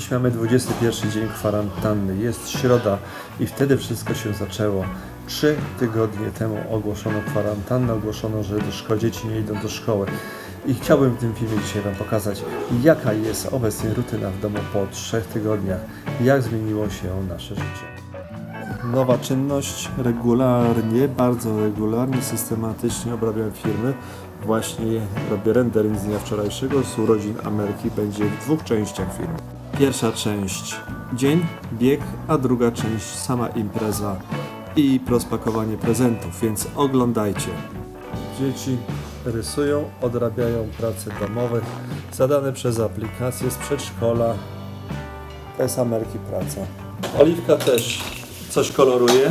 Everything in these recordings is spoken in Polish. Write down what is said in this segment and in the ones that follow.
Dziś mamy 21 dzień kwarantanny, jest środa i wtedy wszystko się zaczęło. Trzy tygodnie temu ogłoszono kwarantannę, ogłoszono, że dzieci nie idą do szkoły. I chciałbym w tym filmie dzisiaj Wam pokazać, jaka jest obecnie rutyna w domu po trzech tygodniach, jak zmieniło się nasze życie. Nowa czynność, regularnie, bardzo regularnie, systematycznie obrabiam firmy. Właśnie robię rendering z dnia wczorajszego z urodzin Ameryki. Będzie w dwóch częściach firmy. Pierwsza część dzień, bieg, a druga część sama impreza i rozpakowanie prezentów, więc oglądajcie. Dzieci rysują, odrabiają prace domowe zadane przez aplikację z przedszkola. To jest Ameryki praca. Oliwka też coś koloruje.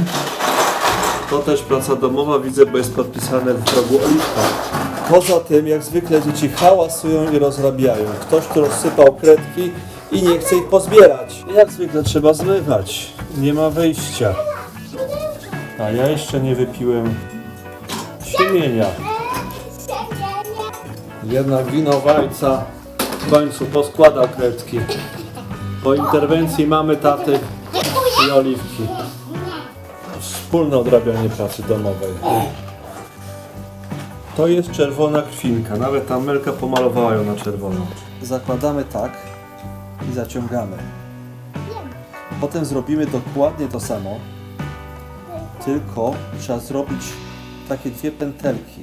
To też praca domowa, widzę, bo jest podpisane w rogu Oliwka. Poza tym, jak zwykle, dzieci hałasują i rozrabiają. Ktoś tu rozsypał kredki i nie chce ich pozbierać. Jak zwykle trzeba zmywać. Nie ma wyjścia. A ja jeszcze nie wypiłem siemienia. Jednak winowajca w końcu poskładał kredki. Po interwencji mamy taty i oliwki. Wspólne odrabianie pracy domowej. To jest czerwona krwinka. Nawet Amelka pomalowała ją na czerwono. Zakładamy tak i zaciągamy. Potem zrobimy dokładnie to samo, tylko trzeba zrobić takie dwie pętelki.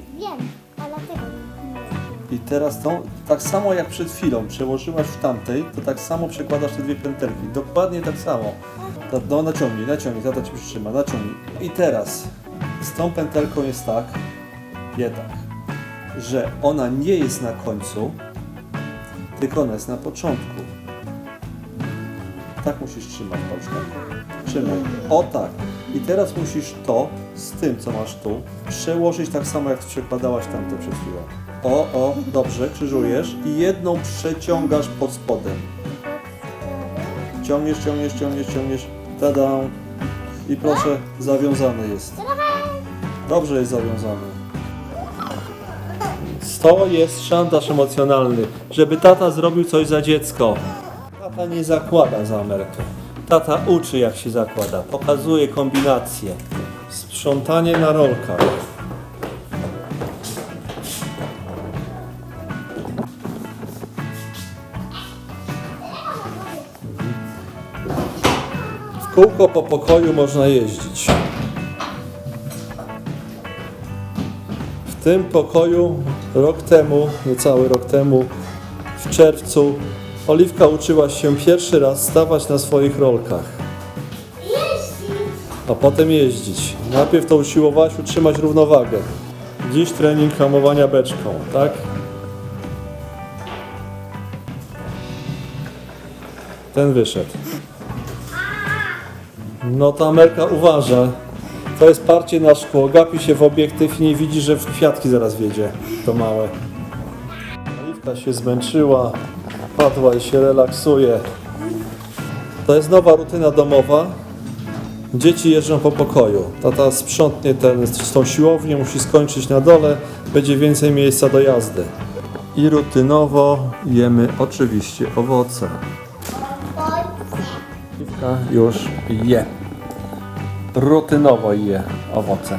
I teraz tą, tak samo jak przed chwilą przełożyłaś w tamtej, to tak samo przekładasz te dwie pętelki. Dokładnie tak samo. No naciągnij, naciągnij, tata ci przytrzyma, naciągnij. I teraz z tą pętelką jest tak, jednak, że ona nie jest na końcu, tylko ona jest na początku. Tak musisz trzymać paczkę. Trzymaj. O tak. I teraz musisz to z tym, co masz tu, przełożyć tak samo, jak przekładałaś tamte przed chwilą. O, o, dobrze, krzyżujesz i jedną przeciągasz pod spodem. Ciągniesz, ciągniesz, ciągniesz, ciągniesz. Tada. I proszę, zawiązany jest. Dobrze jest zawiązany. To jest szantaż emocjonalny, żeby tata zrobił coś za dziecko. Tata nie zakłada za Amerykę. Tata uczy jak się zakłada, pokazuje kombinacje. Sprzątanie na rolkach. W kółko po pokoju można jeździć. W tym pokoju rok temu, niecały rok temu, w czerwcu, Oliwka uczyła się pierwszy raz stawać na swoich rolkach, a potem jeździć. Najpierw to usiłowałaś utrzymać równowagę. Dziś trening hamowania beczką, tak? Ten wyszedł. No to Amerka uważa. To jest parcie na szkło. Gapi się w obiektyw i nie widzi, że w kwiatki zaraz wiedzie. To małe. Oliwka się zmęczyła. Padła i się relaksuje. To jest nowa rutyna domowa. Dzieci jeżdżą po pokoju. Tata sprzątnie ten, tą siłownię, musi skończyć na dole. Będzie więcej miejsca do jazdy. I rutynowo jemy oczywiście owoce. Oliwka już je. Rutynowo je owoce.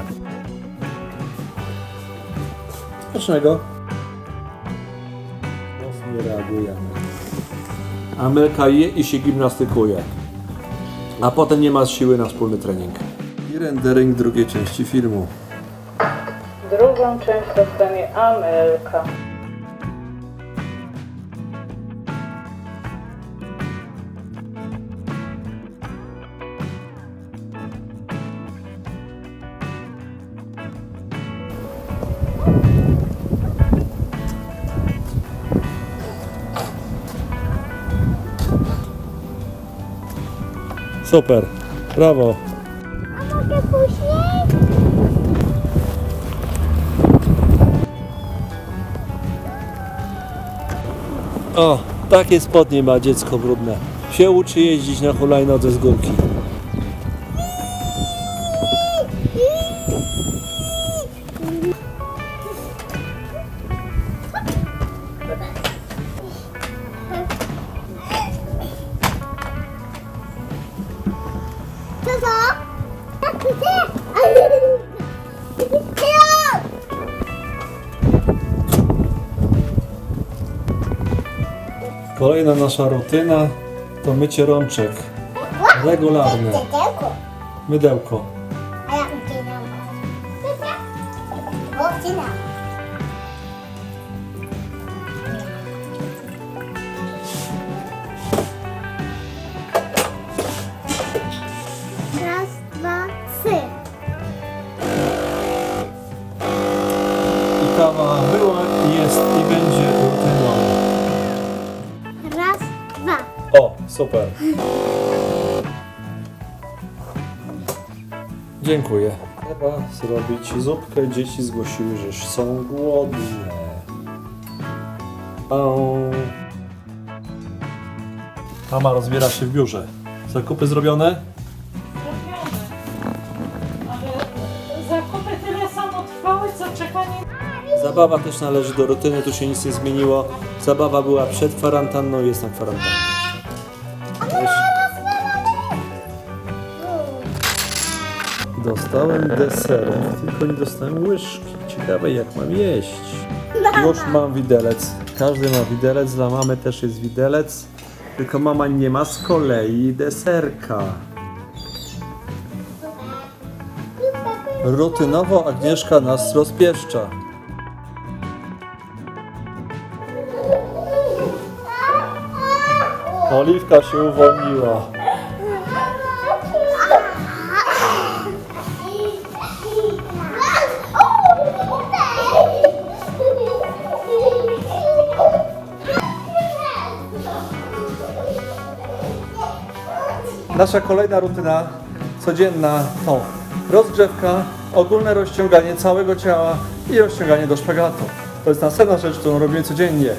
Smacznego. Mocno reagujemy. Amelka je i się gimnastykuje. A potem nie ma siły na wspólny trening. I rendering drugiej części filmu. Drugą część dostanie Amelka. Super. Brawo. A mogę później? O, takie spodnie ma dziecko brudne. Się uczy jeździć na hulajnodze z górki. Kolejna nasza rutyna to mycie rączek. Regularne. Mydełko. Raz, dwa, trzy. I kawa była, jest i będzie super. Dziękuję. Trzeba zrobić zupkę. Dzieci zgłosiły, że są głodne. Au. Mama rozbiera się w biurze. Zakupy zrobione? Ale zakupy tyle samo trwały, co czekanie Zabawa też należy do rutyny, tu się nic nie zmieniło. Zabawa była przed kwarantanną, jest na kwarantannie. Dostałem deserek, tylko nie dostałem łyżki. Ciekawe jak mam jeść. Już mam widelec. Każdy ma widelec, dla mamy też jest widelec. Tylko mama nie ma z kolei deserka. Rutynowo Agnieszka nas rozpieszcza. Oliwka się uwolniła. Nasza kolejna rutyna codzienna to rozgrzewka, ogólne rozciąganie całego ciała i rozciąganie do szpagatu. To jest następna rzecz, którą robimy codziennie.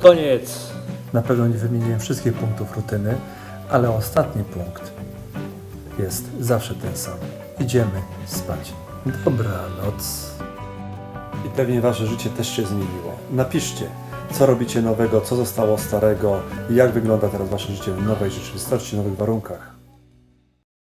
Koniec. Na pewno nie wymieniłem wszystkich punktów rutyny, ale ostatni punkt jest zawsze ten sam. Idziemy spać. Dobranoc. I pewnie wasze życie też się zmieniło. Napiszcie, co robicie nowego, co zostało starego i jak wygląda teraz wasze życie w nowej rzeczywistości, nowych warunkach.